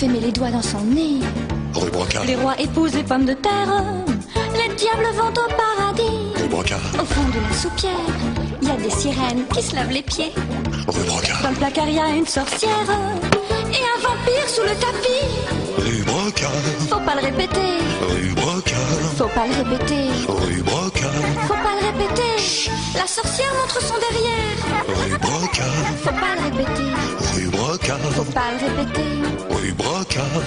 fait met les doigts dans son nez. Rue Brocard. Les rois épousent les pommes de terre. Les diables vont au paradis. Rue Brocard. Au fond de la soupière, il y a des sirènes qui se lavent les pieds. Rue Brocard. Dans le placard, il y a une sorcière. Et un vampire sous le tapis. Faut pas le répéter. Rue. Faut pas le répéter. Rue. Faut pas le répéter. La sorcière montre son derrière. Rue. Faut pas le répéter. Rue. Faut pas le répéter. Rue.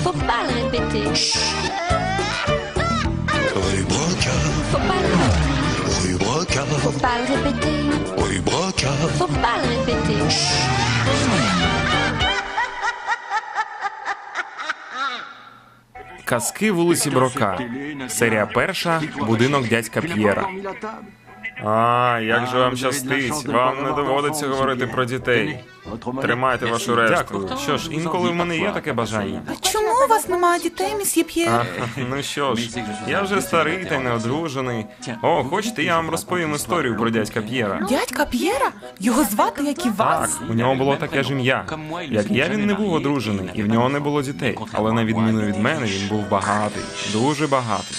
Faut pas le répéter. Rue. Faut pas le répéter. Rue. Faut pas le répéter. Rue. Faut pas le répéter. Казки вулиці Брока. Серія перша. Будинок дядька П'єра. А, як же вам щастить? Вам не доводиться говорити про дітей. Тримайте вашу решту. Що ж, інколи в мене є таке бажання. Чому у вас немає дітей, місьє П'єр? Ну що ж, я вже старий та неодружений. О, хочете, я вам розповім історію про дядька П'єра. Дядька П'єра? Його звати, як і Так, вас. у нього було таке ж ім'я. Як я, він не був одружений, і в нього не було дітей. Але на відміну від мене, він був багатий, дуже багатий.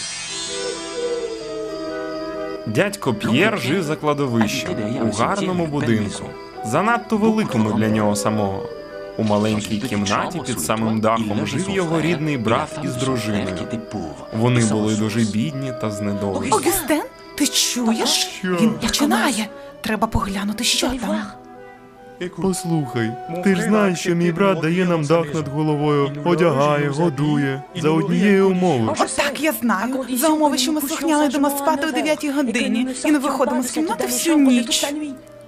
Дядько П'єр жив за кладовищем у гарному будинку, занадто великому для нього самого. У маленькій кімнаті під самим дахом жив його рідний брат із дружиною. Вони були дуже бідні та знедолені. Огюстен, ти чуєш? Він починає. Треба поглянути, що там. Послухай, ти ж знаєш, що мій брат дає нам дах над головою, одягає, годує за однієї умови. От так я знаю. За умови, що ми слухняли йдемо спати о 9 годині і не виходимо з кімнати всю ніч.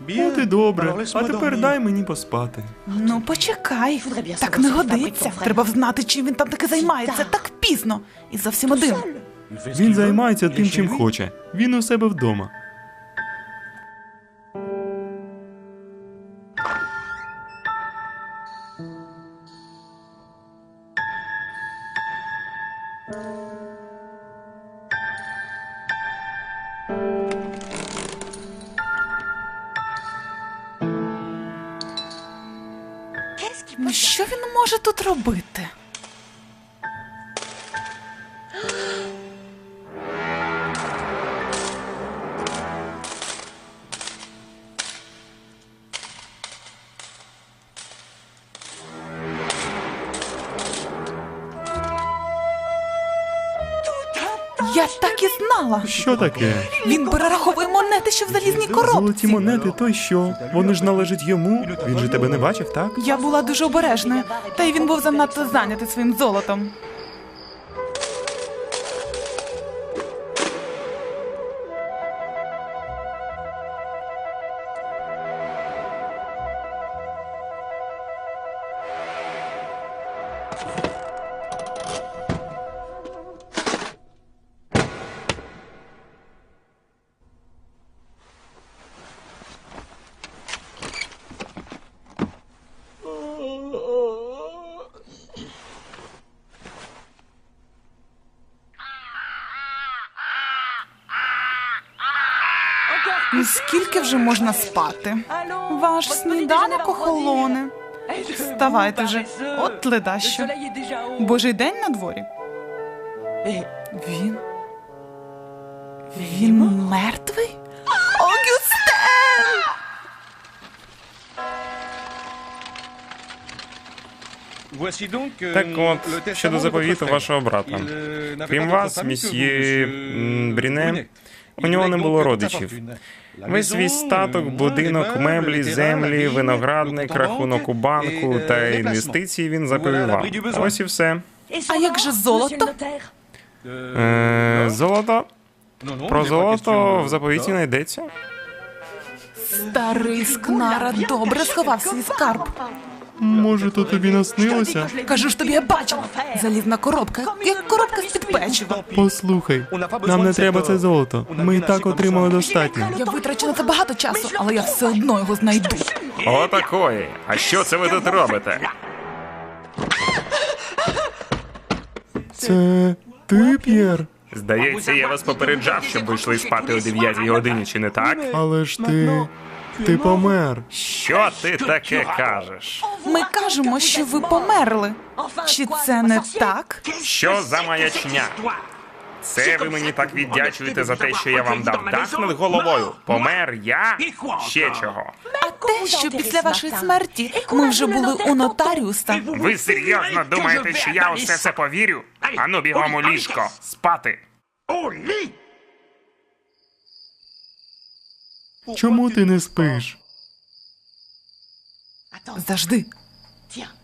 От і добре. А тепер дай мені поспати. Ну, почекай. Так не годиться. Треба взнати, чим він там таки займається так пізно. І зовсім один. Він займається тим, чим хоче. Він у себе вдома. Може тут робити? Я так і знала. Що таке? Він перераховує монети, що в залізній коробці. Золоті монети, то й що? Вони ж належать йому. Він же тебе не бачив, так? Я була дуже обережною, та й він був занадто зайнятий своїм золотом. Скільки вже можна спати? Ваш сніданок охолоне. Вставайте вже, от ледащо. Божий день на дворі. Він. Він мертвий? Огюстен! Так от, щодо заповіту вашого брата. Крім вас, місьє Бріне, у нього не було родичів. Весь свій статок, будинок, меблі, землі, виноградник, рахунок у банку та інвестиції він заповів вам. Ось і все. А як же золото? Е, золото. Про золото в заповіті не йдеться. Старий скнара добре сховав свій скарб. Може, то тобі наснилося? Кажу ж тобі, я бачила. Залізна коробка, як коробка з-під печива. Послухай, нам не треба це золото. Ми і так отримали достатньо. Я витрачу на це багато часу, але я все одно його знайду. Отакої. А що це ви тут робите? Це ти, П'єр? Здається, я вас попереджав, щоб ви йшли спати о 9 годині, чи не так? Але ж ти. Ти помер. Що ти таке кажеш? Ми кажемо, що ви померли. Чи це не так? Що за маячня? Це ви мені так віддячуєте за те, що я вам дав дах над головою. Помер я? Ще чого? А те, що після вашої смерті ми вже були у нотаріуса. Ви серйозно думаєте, що я усе це повірю? Ану, бігом у ліжко, спати. Чому ти не спиш? Завжди.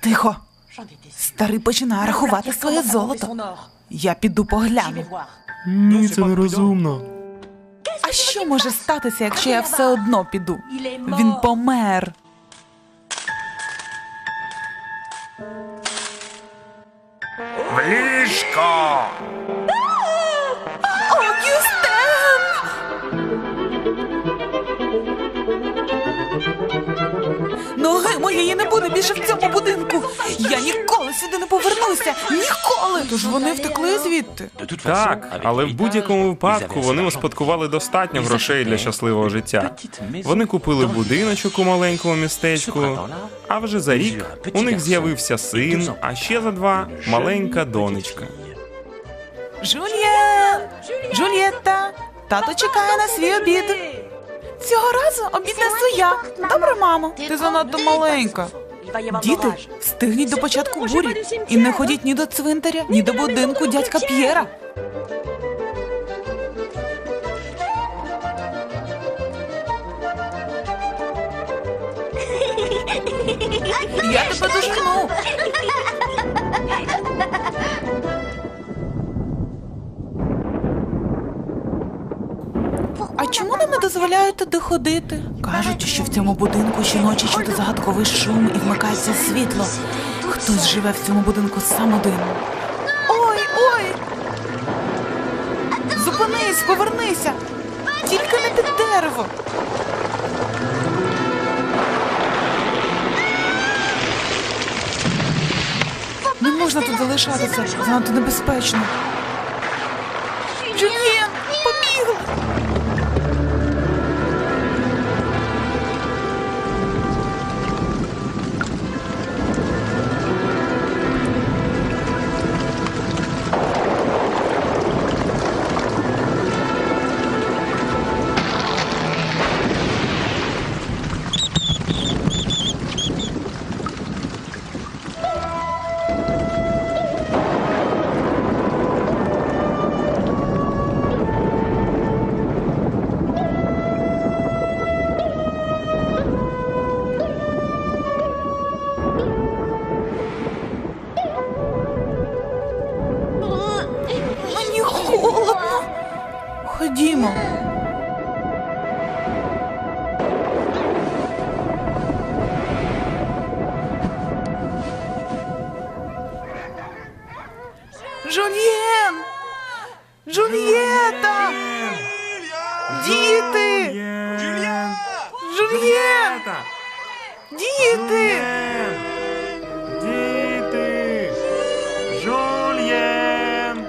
Тихо. Старий починає рахувати своє золото. Я піду погляну. Ні, це нерозумно. А що може статися, якщо я все одно піду? Він помер. В ліжко! Ноги моєї не буде більше в цьому будинку. Я ніколи сюди не повернуся. Ніколи. Тож вони втекли звідти. Так, але в будь-якому випадку вони успадкували достатньо грошей для щасливого життя. Вони купили будиночок у маленькому містечку, а вже за рік у них з'явився син, а ще за два маленька донечка. Жульєн! Жульєтта! Тато чекає на свій обід. Цього разу обід несу я. Добре, мамо. Ти занадто маленька. Діти, встигніть до початку бурі і не ходіть ні до цвинтаря, ні до будинку дядька П'єра. Я тебе дожену. Дозволяють туди ходити? Кажуть, що в цьому будинку щоночі чути загадковий шум і вмикається світло. Хтось живе в цьому будинку сам один. Ой, ой! Зупинись, повернися! Тільки не під дерево. Не можна тут залишатися, занадто небезпечно. Жульєта! Діти! Жульєн! Діти! Діти! Жульєн!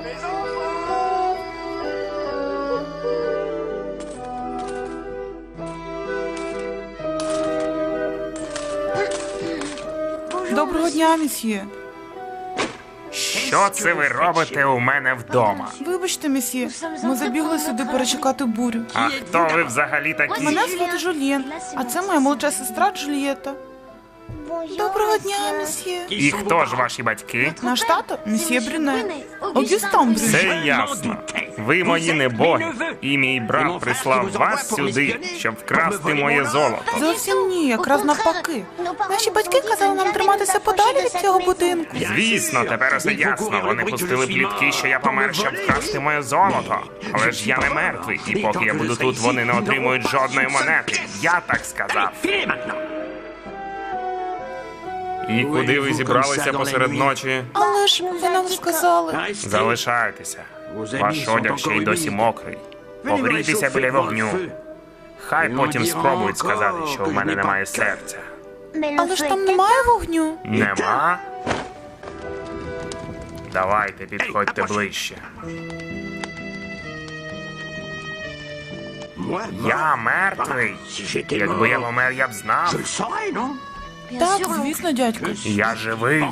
Доброго дня, місьє. Що це ви робите у мене вдома? Вибачте, месьє, ми забігли сюди перечекати бурю. А хто ви взагалі такі? Мене звати Жульєн, а це моя молодша сестра Джульєта. Доброго дня, месьє. І хто ж ваші батьки? Наш тато місьє Брюне. Огюстан Брюне. Все ясно. Ви мої небоги, і мій брат прислав вас сюди, щоб вкрасти моє золото. Зовсім ні, якраз навпаки. Наші батьки казали нам триматися подалі від цього будинку. Звісно, тепер усе ясно. Вони пустили плітки, що я помер, щоб вкрасти моє золото. Але ж я не мертвий, і поки я буду тут, вони не отримують жодної монети. Я так сказав. І куди ви зібралися посеред ночі? Але ж ви нам сказали. Залишайтеся. Ваш одяг ще й досі мокрий. Погрійтеся біля вогню. Хай потім спробують сказати, що в мене немає серця. Але ж там немає вогню. Нема? Давайте, підходьте ближче. Я мертвий. Якби я помер, я б знав. Так, звісно, дядько. Я живий.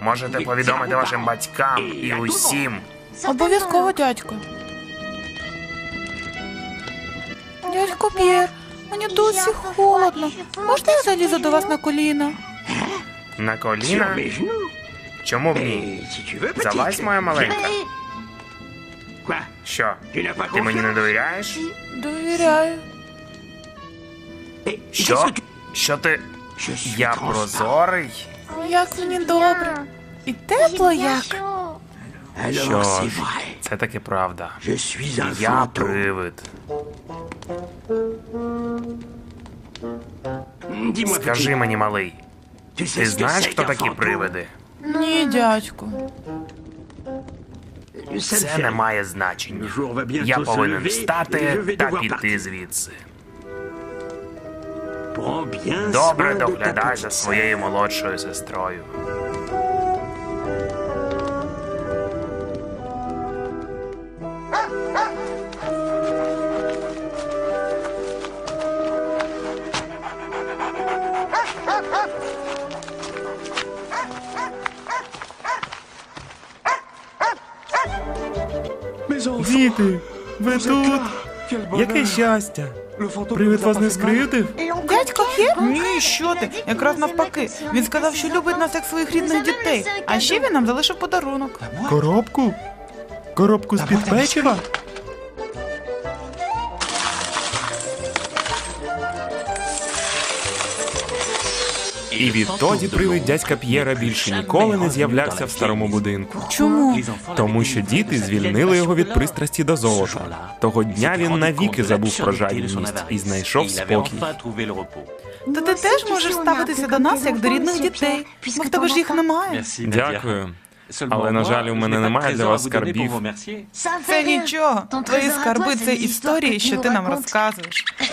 Можете повідомити вашим батькам і усім. Обов'язково, дядько. Дядько П'єр, мені досі холодно. Можна я залізу до вас на коліна? На коліна? Чому б ні? Залазь, моя маленька. Що? Ти мені не довіряєш? Довіряю. Що? Що ти? Я прозорий? Як мені добре. І тепло як. Що ж, це таки правда. Я привид. Скажи мені, малий, ти знаєш, хто такі привиди? Ні, дядько. Це не має значення. Я повинен встати та піти звідси. Добре доглядай за своєю молодшою сестрою. Діти, ви тут? Яке щастя! Привид вас не скривдив? Ні, що ти? Якраз навпаки. Він сказав, що любить нас як своїх рідних дітей. А ще він нам залишив подарунок. Коробку? Коробку з-під печива? І відтоді привид дядька П'єра більше ніколи не з'являвся в старому будинку. Чому? Тому що діти звільнили його від пристрасті до золота. Того дня він навіки забув про жадібність і знайшов спокій. То ти теж можеш ставитися до нас як до рідних дітей. Бо в тебе ж їх немає. Дякую. Але, на жаль, у мене немає для вас скарбів. Це нічого. Твої скарби це історії, що ти нам розказуєш.